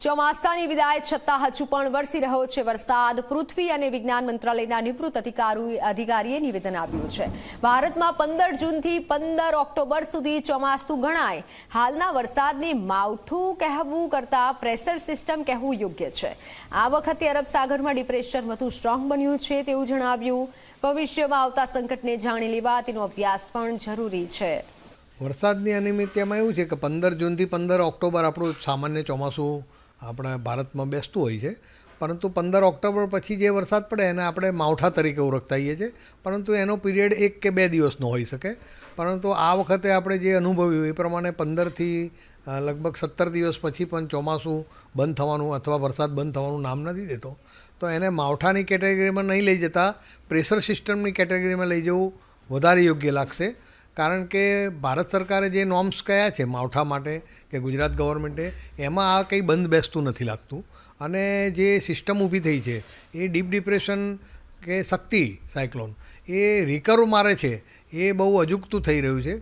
ચોમાસાની વિદાય છતાં હજુ પણ વરસી રહ્યો છે વરસાદ. પૃથ્વી અને વિજ્ઞાન મંત્રાલયના નિવૃત્ત અધિકારી અધિકારીએ નિવેદન આપ્યું છે. ભારતમાં પંદર જૂનથી પંદર ઓક્ટોબર સુધી ચોમાસું ગણાય. હાલના વરસાદને માવઠું કહેવું કરતાં પ્રેશર સિસ્ટમ કહેવું યોગ્ય છે. આ વખતે અરબ સાગરમાં ડિપ્રેશન વધુ સ્ટ્રોંગ બન્યું છે તેવું જણાવ્યું. ભવિષ્યમાં આવતા સંકટને જાણી લેવા તેનો અભ્યાસ પણ જરૂરી છે. વરસાદની અનિયમિતતામાં એવું છે કે પંદર જૂનથી પંદર ઓક્ટોબર આપણું સામાન્ય ચોમાસું આપણા ભારતમાં બેસતું હોય છે. પરંતુ પંદર ઓક્ટોબર પછી જે વરસાદ પડે એને આપણે માવઠા તરીકે ઓળખતા હોઈએ છીએ. પરંતુ એનો પીરિયડ એક કે બે દિવસનો હોઈ શકે. પરંતુ આ વખતે આપણે જે અનુભવ્યું એ પ્રમાણે પંદરથી લગભગ સત્તર દિવસ પછી પણ ચોમાસું બંધ થવાનું અથવા વરસાદ બંધ થવાનું નામ નથી દેતો. તો એને માવઠાની કેટેગરીમાં નહીં લઈ જતા, પ્રેશર સિસ્ટમની કેટેગરીમાં લઈ જવું વધારે યોગ્ય લાગશે. કારણ કે ભારત સરકારે જે નોર્મ્સ કયા છે માવઠા માટે કે ગુજરાત ગવર્મેન્ટે, એમાં આ કંઈ બંધ બેસતું નથી લાગતું. અને જે સિસ્ટમ ઊભી થઈ છે, એ ડીપ ડિપ્રેશન કે શક્તિ સાયક્લોન, એ રિકરો મારે છે, એ બહુ અજુગતું થઈ રહ્યું છે.